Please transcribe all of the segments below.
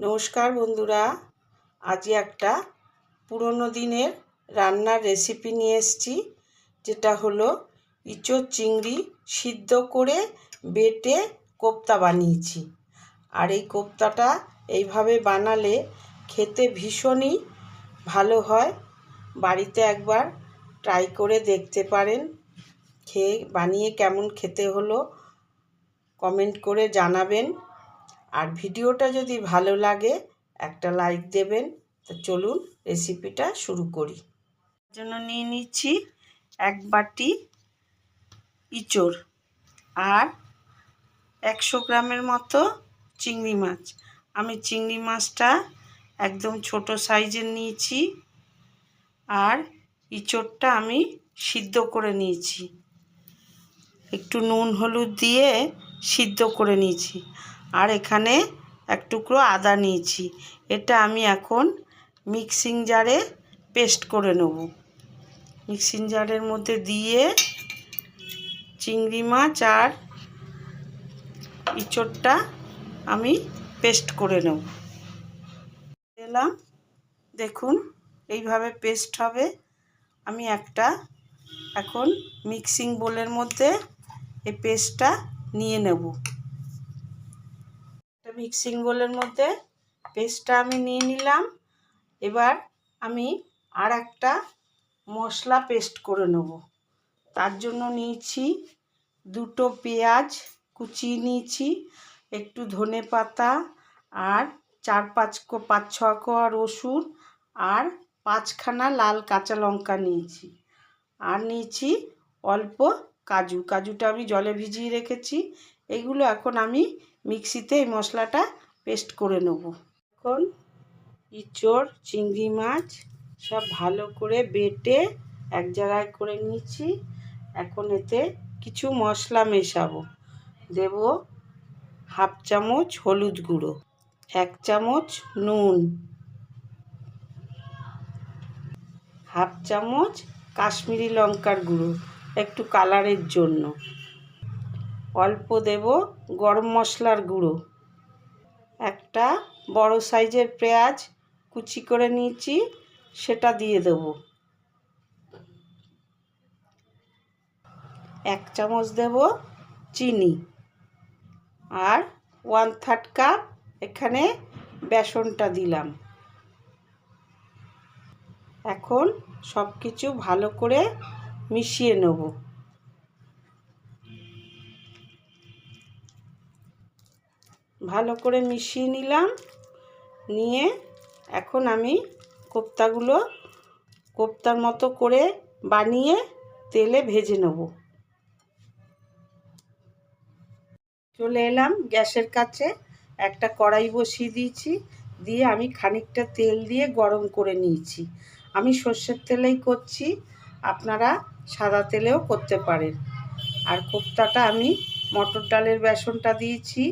নমস্কার বন্ধুরা আজ একটা পুরনো দিনের রান্নার রেসিপি নিয়ে এসেছি, যেটা হলো ইঁচড় চিংড়ি সিদ্ধ করে বেটে কোপ্তা বানিয়েছি। আর এই কোপ্তাটা এইভাবে বানালে খেতে ভীষণই ভালো হয়। বাড়িতে একবার ট্রাই করে দেখতে পারেন, খেয়ে বানিয়ে কেমন খেতে হলো কমেন্ট করে জানাবেন। আর ভিডিওটা যদি ভালো লাগে, একটা লাইক দেবেন। তো চলুন রেসিপিটা শুরু করি। জন্য নিয়ে নিচ্ছি এক বাটি ইঁচড় আর একশো গ্রামের মতো চিংড়ি মাছ। আমি চিংড়ি মাছটা একদম ছোট সাইজের নিয়েছি আর ইঁচড়টা আমি সিদ্ধ করে নিয়েছি। একটু নুন, হলুদ দিয়ে সিদ্ধ করে নিয়েছি। আর এখানে এক টুকরো আদা নিয়েছি। এটা আমি এখন মিক্সিং জারে পেস্ট করে নেব। মিক্সিং জারের মধ্যে দিয়ে চিংড়ি মাছ আর ইঁচড়টা আমি পেস্ট করে নেব। দিলাম দেখুন, এইভাবে পেস্ট হবে। আমি একটা এখন মিক্সিং বোলের মধ্যে এই পেস্টটা নিয়ে নেব। মিক্সিং বোলের মধ্যে পেস্টটা আমি নিয়ে নিলাম। এবার আমি আর একটা মশলা পেস্ট করে নেব। তার জন্য নিয়েছি দুটো পেঁয়াজ কুচিয়ে নিয়েছি, একটু ধনে পাতা আর চার পাঁচ পাঁচ ছ রসুন আর পাঁচখানা লাল কাঁচা লঙ্কা নিয়েছি। আর নিয়েছি অল্প কাজু। কাজুটা আমি জলে ভিজিয়ে রেখেছি। এগুলো এখন আমি মিক্সিতে এই মশলাটা পেস্ট করে নেব। এখন ইঁচড়, চিংড়ি মাছ সব ভালো করে বেটে এক জায়গায় করে নিয়েছি এখন এতে কিছু মশলা মেশাবো। দেব হাফ চামচ হলুদ গুঁড়ো, এক চামচ নুন, হাফ চামচ কাশ্মীরি লঙ্কার গুঁড়ো, একটু কালারের জন্য। অল্প দেব গরম মশলার গুঁড়ো। একটা বড় সাইজের পেঁয়াজ কুচি করে নিয়েছি, সেটা দিয়ে দেব। এক চামচ দেব চিনি আর ওয়ান থার্ড কাপ এখানে বেসনটা দিলাম। এখন সব কিছু ভালো করে মিশিয়ে নেব। ভালো করে মিশিয়ে নিলাম। নিয়ে এখন আমি কোপ্তাগুলো, কোপ্তার মতো করে বানিয়ে তেলে ভেজে নেব। চলে এলাম গ্যাসের কাছে। একটা কড়াই বসিয়ে দিয়েছি। দিয়ে আমি খানিকটা তেল দিয়ে গরম করে নিয়েছি। আমি সর্ষের তেলেই করছি। আপনারা সাদা তেলেও করতে পারেন। আর কোপ্তাটা আমি মটর ডালের বেসনটা দিয়েছি।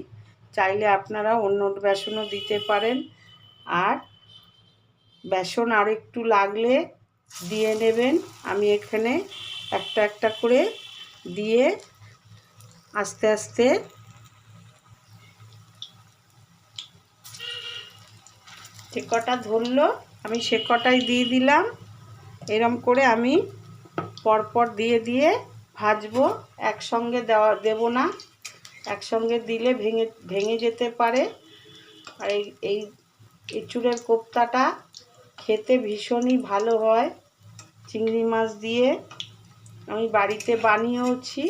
চাইলে আপনারা অন্য বেসনও দিতে পারেন। আর বেসন আর একটু লাগলে দিয়ে নেবেন। আমি এখানে একটা একটা করে দিয়ে আস্তে আস্তে যে কটা ধরলো, আমি সে কটাই দিয়ে দিলাম। এরম করে আমি পরপর দিয়ে দিয়ে ভাজবো। একসঙ্গে দেওয়া, দেবো না। একসঙ্গে দিলে ভেঙে ভেঙে যেতে পারে। আর এই এই এঁচুড়ের কোপ্তাটা খেতে ভীষণই ভালো হয় চিংড়ি মাছ দিয়ে। আমি বাড়িতে বানিয়েওছি,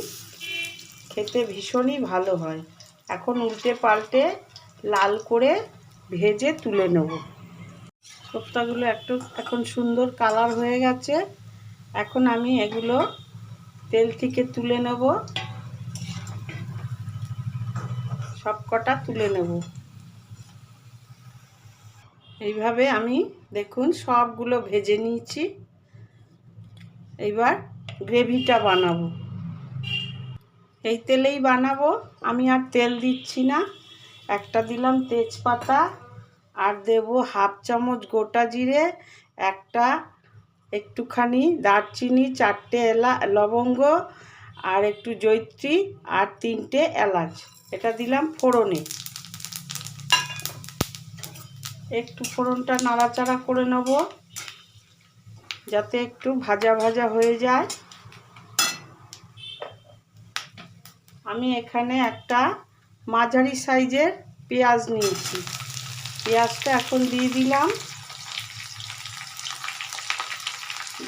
খেতে ভীষণই ভালো হয়। এখন উল্টে পাল্টে লাল করে ভেজে তুলে নেব। কোপ্তাগুলো একটু, এখন সুন্দর কালার হয়ে গেছে। এখন আমি এগুলো তেল থেকে তুলে নেব। সব কটা তুলে নেব। এইভাবে আমি দেখুন সবগুলো ভেজে নিয়েছি। এইবার গ্রেভিটা বানাবো। এই তেলেই বানাবো। আমি আর তেল দিচ্ছি না। একটা দিলাম তেজপাতা আর দেব হাফ চামচ গোটা জিরে, একটা একটুখানি দারচিনি, চারটে এলা, লবঙ্গ আর একটু জৈত্রী আর তিনটে এলাচ। এটা দিলাম ফোড়নে। একটু ফোড়নটা নাড়াচাড়া করে নেব, যাতে একটু ভাজা ভাজা হয়ে যায়। আমি এখানে একটা মাঝারি সাইজের পেঁয়াজ নিয়েছি। পেঁয়াজটা এখন দিয়ে দিলাম।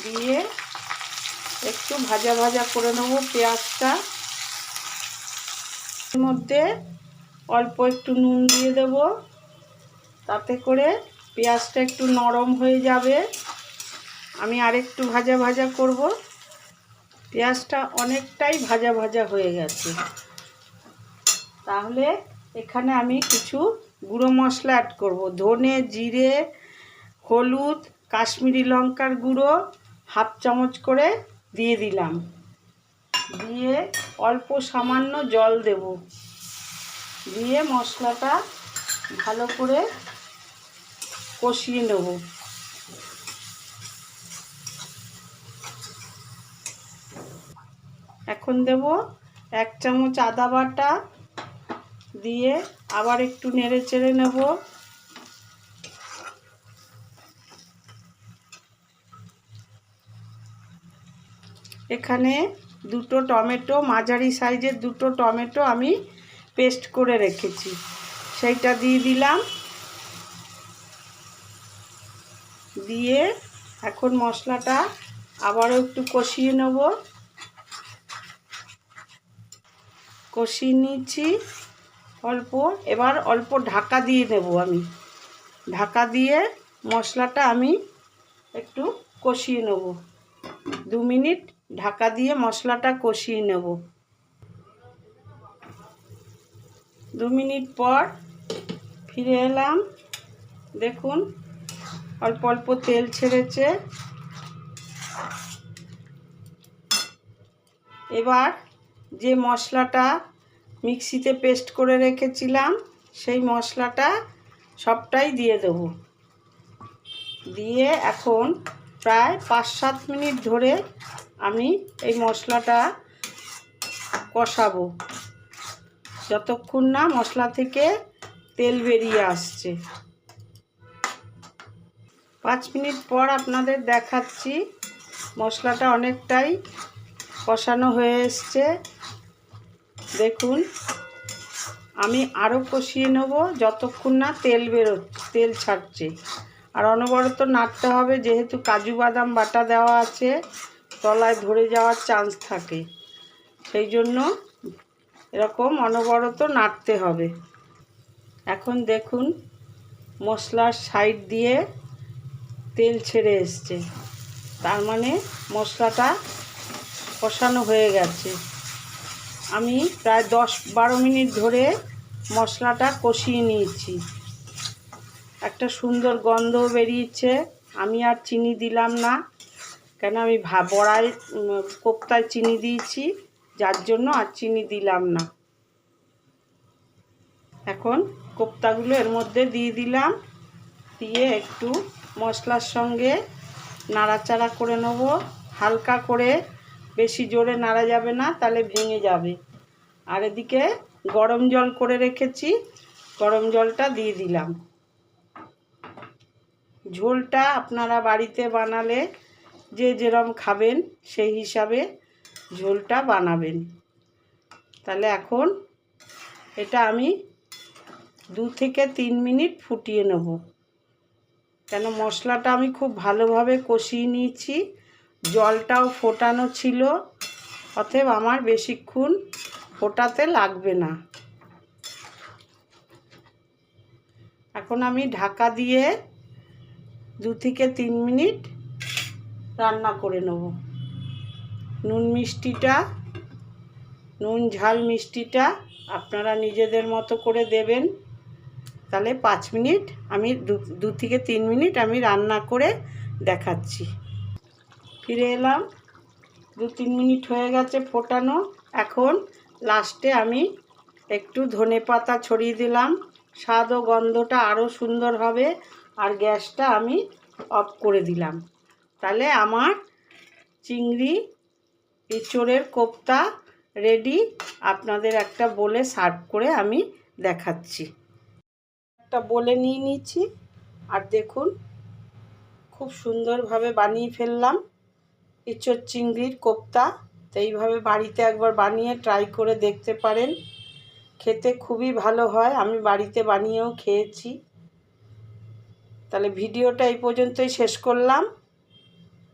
দিয়ে একটু ভাজা ভাজা করে নেব পেঁয়াজটা। এর মধ্যে অল্প একটু নুন দিয়ে দেব। তাতে করে পেঁয়াজটা একটু নরম হয়ে যাবে। আমি আরেকটু ভাজা ভাজা করব। পেঁয়াজটা অনেকটাই ভাজা ভাজা হয়ে গেছে। তাহলে এখানে আমি কিছু গুঁড়ো মশলা অ্যাড করব। ধনে, জিরে, হলুদ, কাশ্মীরি লঙ্কার গুঁড়ো হাফ চামচ করে দিয়ে দিলাম। দিয়ে অল্প সামান্য জল দেব। দিয়ে মশলাটা ভালো করে কষিয়ে নেব। এখন দেব এক চামচ আদা বাটা দিয়ে আবার একটু নেড়ে চেড়ে নেব। এখানে দুটো টমেটো, মাঝারি সাইজের দুটো টমেটো আমি পেস্ট করে রেখেছি। সেইটা দিয়ে দিলাম। দিয়ে এখন মশলাটা আবারও একটু কষিয়ে নেব। কষিয়ে নিচ্ছি অল্প। এবার অল্প ঢাকা দিয়ে নেব আমি। ঢাকা দিয়ে মশলাটা আমি একটু কষিয়ে নেব। দু মিনিট ঢাকা দিয়ে মশলাটা কষিয়ে নেব। দু মিনিট পর ফিরে এলাম। দেখুন, অল্প অল্প তেল ছেড়েছে। এবার যে মশলাটা মিক্সিতে পেস্ট করে রেখেছিলাম, সেই মশলাটা সবটাই দিয়ে দেবো। দিয়ে এখন প্রায় পাঁচ সাত মিনিট ধরে আমি এই মশলাটা কষাবো। যতক্ষণ না মশলা থেকে তেল বেরিয়ে আসছে। পাঁচ মিনিট পর আপনাদের দেখাচ্ছি মশলাটা অনেকটাই কষানো হয়ে এসছে। দেখুন, আমি আরও কষিয়ে নেব যতক্ষণ না তেল বেরোচ্ছে, তেল ছাড়ছে। আর অনবরত নাড়তে হবে, যেহেতু কাজু বাদাম বাটা দেওয়া আছে তলায় ধরে যাওয়ার চান্স থাকে। সেই জন্য এরকম অনবরত নাড়তে হবে। এখন দেখুন, মশলার সাইড দিয়ে তেল ছেড়ে এসছে। তার মানে মশলাটা কষানো হয়ে গেছে। আমি প্রায় দশ বারো মিনিট ধরে মশলাটা কষিয়ে নিয়েছি। একটা সুন্দর গন্ধ বেরিয়েছে। আমি আর চিনি দিলাম না। কেন আমি ভা বড়ায় কোপ্তায় চিনি দিয়েছি, যার জন্য আর চিনি দিলাম না। এখন কোপ্তাগুলো এর মধ্যে দিয়ে দিলাম, দিয়ে একটু মশলার সঙ্গে নাড়াচাড়া করে নেব। হালকা করে, বেশি জোরে নাড়া যাবে না, তাহলে ভেঙে যাবে। আর এদিকে গরম জল করে রেখেছি, গরম জলটা দিয়ে দিলাম। ঝোলটা আপনারা বাড়িতে বানালে যে যেরম খাবেন, সেই হিসাবে ঝোলটা বানাবেন। তাহলে এখন এটা আমি দু থেকে তিন মিনিট ফুটিয়ে নেব। কেন মশলাটা আমি খুব ভালোভাবে কষিয়ে নিয়েছি, জলটাও ফোটানো ছিল, অতএব আমার বেশিক্ষণ ফোটাতে লাগবে না। এখন আমি ঢাকা দিয়ে দু থেকে তিন মিনিট রান্না করে নেব। নুন মিষ্টিটা, নুন ঝাল মিষ্টিটা আপনারা নিজেদের মতো করে দেবেন। তাহলে পাঁচ মিনিট আমি দু থেকে তিন মিনিট আমি রান্না করে দেখাচ্ছি। ফিরে এলাম। দু, তিন মিনিট হয়ে গেছে ফোটানো। এখন লাস্টে আমি একটু ধনে পাতা ছড়িয়ে দিলাম। স্বাদ ও গন্ধটা আরও সুন্দর হবে। আর গ্যাসটা আমি অফ করে দিলাম। তাহলে আমার চিংড়ি, এঁচোড়ের কোপ্তা রেডি আপনাদের একটা বলে সার্ভ করে আমি দেখাচ্ছি। একটা বলে নিয়ে নিচ্ছি। আর দেখুন, খুব সুন্দরভাবে বানিয়ে ফেললাম ইঁচড় চিংড়ির কোপ্তা। তো এইভাবে বাড়িতে একবার বানিয়ে ট্রাই করে দেখতে পারেন। খেতে খুবই ভালো হয়। আমি বাড়িতে বানিয়েও খেয়েছি। তাহলে ভিডিওটা এই পর্যন্তই শেষ করলাম।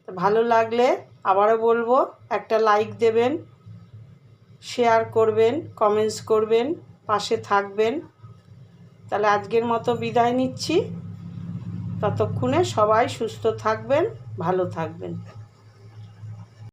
ভালো লাগলে আবারও বলব, একটা লাইক দেবেন শেয়ার করবেন কমেন্টস করবেন, পাশে থাকবেন। তাহলে আজকের মতো বিদায় নিচ্ছি। ততক্ষণে সবাই সুস্থ থাকবেন, ভালো থাকবেন।